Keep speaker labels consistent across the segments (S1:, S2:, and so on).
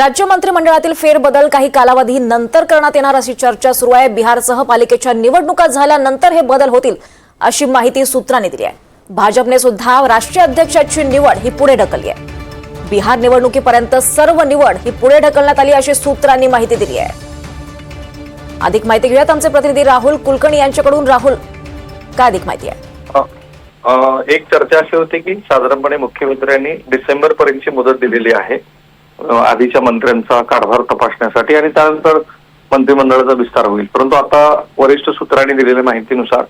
S1: राज्य मंत्रिमंडळातील फेरबदल काही कालावधी नंतर करण्यात येणार अशी चर्चा सुरू आहे. बिहारसह पालिकेच्या निवडणुका झाल्यानंतर हे बदल होतील अशी माहिती सूत्रांनी दिली आहे. भाजपने सुद्धा राष्ट्रीय अध्यक्षाची निवड ही पुढे ढकलली आहे. बिहार निवडणुकीपर्यंत सर्व निवड ही पुढे ढकलण्यात आली अशी सूत्रांनी माहिती दिली आहे. अधिक माहिती घेऊयात आमचे प्रतिनिधी राहुल कुलकर्णी यांच्याकडून. राहुल काय अधिक माहिती आहे?
S2: एक चर्चा अशी होती की साधारणपणे मुख्यमंत्र्यांनी डिसेंबर पर्यंतची मुदत दिलेली आहे. आधीच्या मंत्र्यांचा कारभार तपासण्यासाठी आणि त्यानंतर मंत्रिमंडळाचा विस्तार होईल. परंतु आता वरिष्ठ सूत्रांनी दिलेल्या माहितीनुसार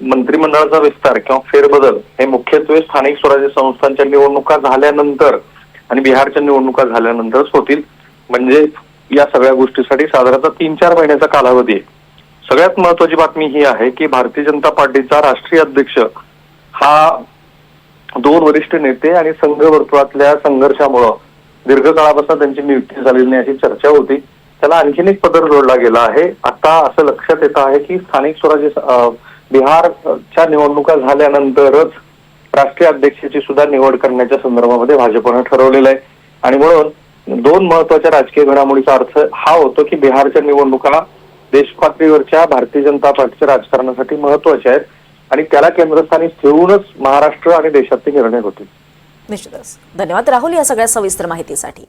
S2: मंत्रिमंडळाचा विस्तार किंवा फेरबदल हे मुख्यत्वे स्थानिक स्वराज्य संस्थांच्या निवडणुका झाल्यानंतर आणि बिहारच्या निवडणुका झाल्यानंतरच होतील. म्हणजे या सगळ्या गोष्टीसाठी साधारणतः तीन चार महिन्याचा कालावधी आहे. सगळ्यात महत्वाची बातमी ही आहे की भारतीय जनता पार्टीचा राष्ट्रीय अध्यक्ष हा दोन वरिष्ठ नेते आणि संघ वर्तुळातल्या संघर्षामुळं दीर्घकाळापासून त्यांची नियुक्ती झालेली नाही अशी चर्चा होती. त्याला आणखीन एक पदर जोडला गेला आहे. आता असं लक्षात येत आहे की स्थानिक स्वराज्य बिहारच्या निवडणुका झाल्यानंतरच राष्ट्रीय अध्यक्षाची सुद्धा निवड करण्याच्या संदर्भामध्ये भाजपनं ठरवलेलं आहे. आणि म्हणून दोन महत्त्वाच्या राजकीय घडामोडीचा अर्थ हा होतो की बिहारच्या निवडणुका देशपातळीवरच्या भारतीय जनता पार्टीच्या राजकारणासाठी महत्त्वाच्या आहेत. आणि त्याला केंद्रस्थानी ठेवूनच महाराष्ट्र आणि देशाचे निर्णय होतील.
S1: निश्चितच. धन्यवाद राहुल या सगळ्या सविस्तर माहितीसाठी.